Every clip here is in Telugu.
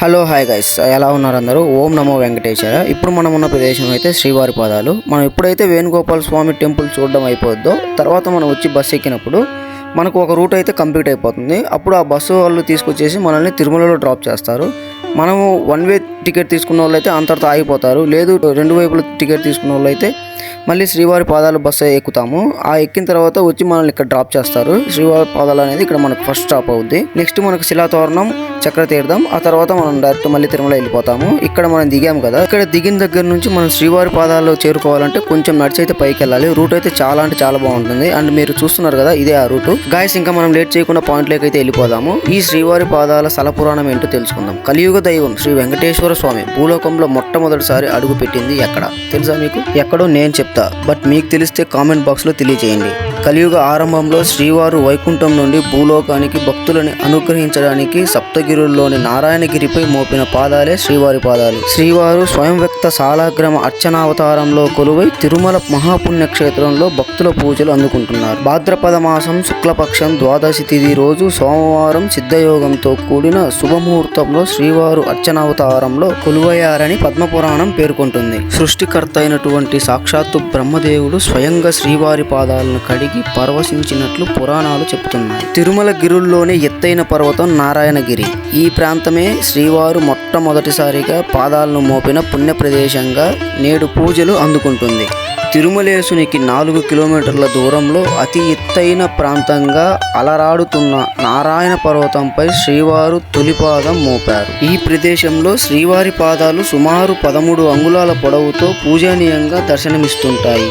Hello hi guys. ఎలా ఉన్నారు అందరూ? ఓం నమో వెంకటేశ్వర ఇప్పుడు మనం ఉన్న ప్రదేశం అయితే శ్రీవారి పాదాలు. మనం ఎప్పుడైతే వేణుగోపాల స్వామి టెంపుల్ చూడడం అయిపోద్దో తర్వాత మనం వచ్చి బస్సు ఎక్కినప్పుడు మనకు ఒక రూట్ అయితే కంప్లీట్ అయిపోతుంది. అప్పుడు ఆ బస్సు వాళ్ళు తీసుకొచ్చేసి మనల్ని తిరుమలలో డ్రాప్ చేస్తారు. మనము వన్ వే టికెట్ తీసుకున్న వాళ్ళు అయితే అంతటితో ఆగిపోతారు. లేదు రెండు వైపుల టికెట్ తీసుకున్న వాళ్ళు అయితే మళ్ళీ శ్రీవారి పాదాలు బస్సు ఎక్కుతాము. ఆ ఎక్కిన తర్వాత వచ్చి మనల్ని ఇక్కడ డ్రాప్ చేస్తారు. శ్రీవారి పాదాలు అనేది ఇక్కడ మనకు ఫస్ట్ స్టాప్ అవుద్ది. నెక్స్ట్ మనకు శిలాతోరణం చక్రతీర్థం. ఆ తర్వాత మనం డైరెక్ట్ మళ్ళీ తిరుమల వెళ్ళిపోతాము. ఇక్కడ మనం దిగాము కదా. ఇక్కడ దిగిన దగ్గర నుంచి మనం శ్రీవారి పాదాల్లో చేరుకోవాలంటే కొంచెం నడిచి అయితే పైకి వెళ్ళాలి. రూట్ అయితే చాలా అంటే చాలా బాగుంటుంది. అండ్ మీరు చూస్తున్నారు కదా ఇదే ఆ రూట్. గాయస్ ఇంకా మనం లేట్ చేయకుండా పాయింట్ లేక అయితే వెళ్ళిపోదాము. ఈ శ్రీవారి పాదాల స్థల పురాణం ఏంటో తెలుసుకుందాం. కలియుగ దైవం శ్రీ వెంకటేశ్వర స్వామి భూలోకంలో మొట్టమొదటిసారి అడుగు పెట్టింది ఎక్కడ? తెలుసా మీకు? ఎక్కడో నేను చెప్తా. బట్ మీకు తెలిస్తే కామెంట్ బాక్స్లో తెలియజేయండి. కలియుగ ఆరంభంలో శ్రీవారు వైకుంఠం నుండి భూలోకానికి భక్తులని అనుగ్రహించడానికి సప్తగిరుల్లోని నారాయణగిరిపై మోపిన పాదాలే శ్రీవారి పాదాలు. శ్రీవారు స్వయం వ్యక్త సాలాగ్రమ అర్చనావతారంలో కొలువై తిరుమల మహాపుణ్యక్షేత్రంలో భక్తుల పూజలు అందుకుంటున్నారు. భాద్రపద మాసం శుక్లపక్షం ద్వాదశి తిథి రోజు సోమవారం సిద్ధయోగంతో కూడిన శుభముహూర్తంలో శ్రీవారు అర్చనావతారంలో కొలువయ్యారని పద్మపురాణం పేర్కొంటుంది. సృష్టికర్త అయినటువంటి సాక్షాత్తు బ్రహ్మదేవుడు స్వయంగా శ్రీవారి పాదాలను కడిగి పరవశించినట్లు పురాణాలు చెప్తున్నాయి తిరుమల గిరుల్లోని ఎత్తైన పర్వతం నారాయణగిరి. ఈ ప్రాంతమే శ్రీవారు మొట్టమొదటిసారిగా పాదాలను మోపిన పుణ్య ప్రదేశంగా నేడు పూజలు అందుకుంటుంది. తిరుమలేసునికి నాలుగు కిలోమీటర్ల దూరంలో అతి ఎత్తైన ప్రాంతంగా అలరాడుతున్న నారాయణ పర్వతంపై శ్రీవారు తొలిపాదం మోపారు. ఈ ప్రదేశంలో శ్రీవారి పాదాలు సుమారు పదమూడు అంగుళాల పొడవుతో పూజనీయంగా దర్శనమిస్తుంటాయి.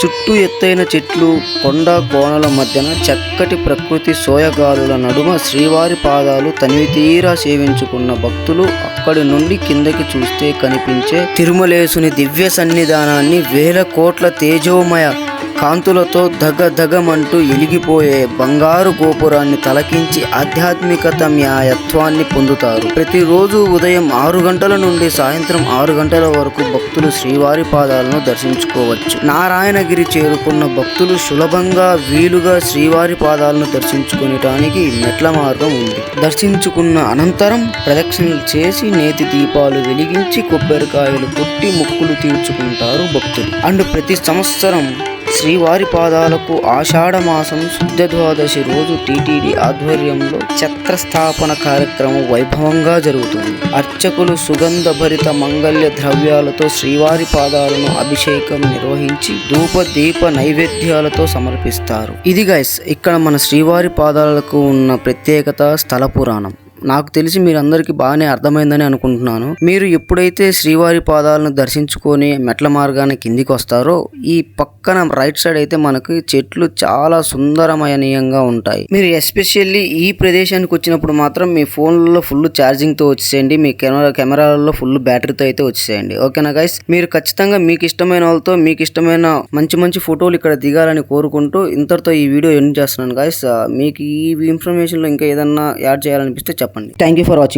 చుట్టూ ఎత్తైన చెట్లు కొండ కోణల మధ్యన చక్కటి ప్రకృతి సోయగాలుల నడుమ శ్రీవారి పాదాలు తనివి తీరా సేవించుకున్న భక్తులు అక్కడి నుండి కిందకి చూస్తే కనిపించే తిరుమలేసుని దివ్య సన్నిధానాన్ని వేల కోట్ల తేజోమయ కాంతులతో ధగధగమంటూ ఎలిగిపోయే బంగారు గోపురాన్ని తలకించి ఆధ్యాత్మికత న్యాయత్వాన్ని పొందుతారు. ప్రతిరోజు ఉదయం ఆరు గంటల నుండి సాయంత్రం ఆరు గంటల వరకు భక్తులు శ్రీవారి పాదాలను దర్శించుకోవచ్చు. నారాయణగిరి చేరుకున్న భక్తులు సులభంగా వీలుగా శ్రీవారి పాదాలను దర్శించుకునేటానికి మెట్ల మార్గం ఉంది. దర్శించుకున్న అనంతరం ప్రదక్షిణలు చేసి నేతి దీపాలు వెలిగించి కొబ్బరికాయలు కొట్టి మొక్కులు తీర్చుకుంటారు భక్తులు. అండ్ ప్రతి సంవత్సరం శ్రీవారి పాదాలకు ఆషాఢమాసం శుద్ధ ద్వాదశి రోజు టీటీడీ ఆధ్వర్యంలో ఛత్రస్థాపన కార్యక్రమం వైభవంగా జరుగుతుంది. అర్చకులు సుగంధ భరిత మంగళ్య ద్రవ్యాలతో శ్రీవారి పాదాలను అభిషేకం నిర్వహించి ధూప దీప నైవేద్యాలతో సమర్పిస్తారు. ఇది గైస్ ఇక్కడ మన శ్రీవారి పాదాలకు ఉన్న ప్రత్యేకత స్థల పురాణం. నాకు తెలిసి మీరందరికీ బాగానే అర్థమైందని అనుకుంటున్నాను. మీరు ఎప్పుడైతే శ్రీవారి పాదాలను దర్శించుకొని మెట్ల మార్గాన్ని కిందికి వస్తారో ఈ పక్కన రైట్ సైడ్ అయితే మనకి చెట్లు చాలా సుందరమయనీయంగా ఉంటాయి. మీరు ఎస్పెషల్లీ ఈ ప్రదేశానికి వచ్చినప్పుడు మాత్రం మీ ఫోన్లలో ఫుల్ ఛార్జింగ్తో వచ్చేయండి మీ కెమెరా కెమెరాలలో ఫుల్ బ్యాటరీతో అయితే వచ్చేయండి ఓకేనా గైస్? మీరు ఖచ్చితంగా మీకు ఇష్టమైన వాళ్ళతో మీకు ఇష్టమైన మంచి మంచి ఫోటోలు ఇక్కడ దిగాలని కోరుకుంటూ ఇంతటితో ఈ వీడియో ఎండ్ చేస్తున్నాను గైస్. మీకు ఈ ఇన్ఫర్మేషన్లో ఇంకా ఏదన్నా యాడ్ చేయాలనిపిస్తే చెప్పండి. చెప్పండి థ్యాంక్ యూ ఫర్ వాచింగ్